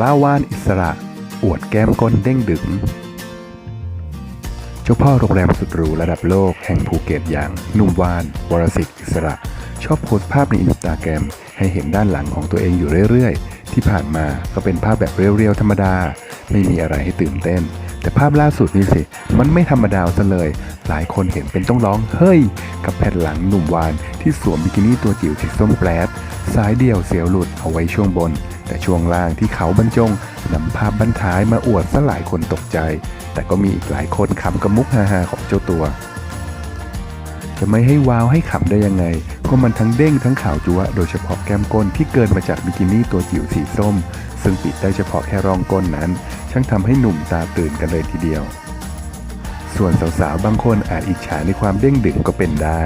ปลาวานอิสระ อวดแก้มก้นเด้งดึง เจ้าพ่อโรงแรมสุดหรูระดับโลกแห่งภูเก็ตอย่างนุ่มวาน วรสิทธิ์อิสระ ชอบโพสต์ภาพในอินสตาแกรมให้เห็นด้านหลังของตัวเองอยู่เรื่อยๆ ที่ผ่านมาก็เป็นภาพแบบเรียวๆธรรมดา ไม่มีอะไรให้ตื่นเต้น แต่ภาพล่าสุดนี่สิ มันไม่ธรรมดาซะเลย หลายคนเห็นเป็นต้องร้องเฮ้ย กับแผ่นหลังหนุ่มวานที่สวมบิกินี่ตัวจิ๋วสีส้มแปรดสายเดี่ยวเสียวหลุดเอาไว้ช่วงบน แต่ช่วงล่างที่เขาบรรจงนำภาพบรรท้ายมาอวดซะหลายคนตกใจ แต่ก็มีอีกหลายคนขำกับมุกฮาๆของเจ้าตัว จะไม่ให้ว้าวให้ขำได้ยังไง เพราะมันทั้งเด้งทั้งขาวจัวโดยเฉพาะแก้มก้นที่เกินมาจากบิกินี่ตัวจิ๋วสีส้ม ซึ่งปิดได้เฉพาะแค่รองก้นนั้น ช่างทำให้หนุ่มตาตื่นกันเลยทีเดียว ส่วนสาวๆบางคนอาจอิจฉาในความเด้งดึงก็เป็นได้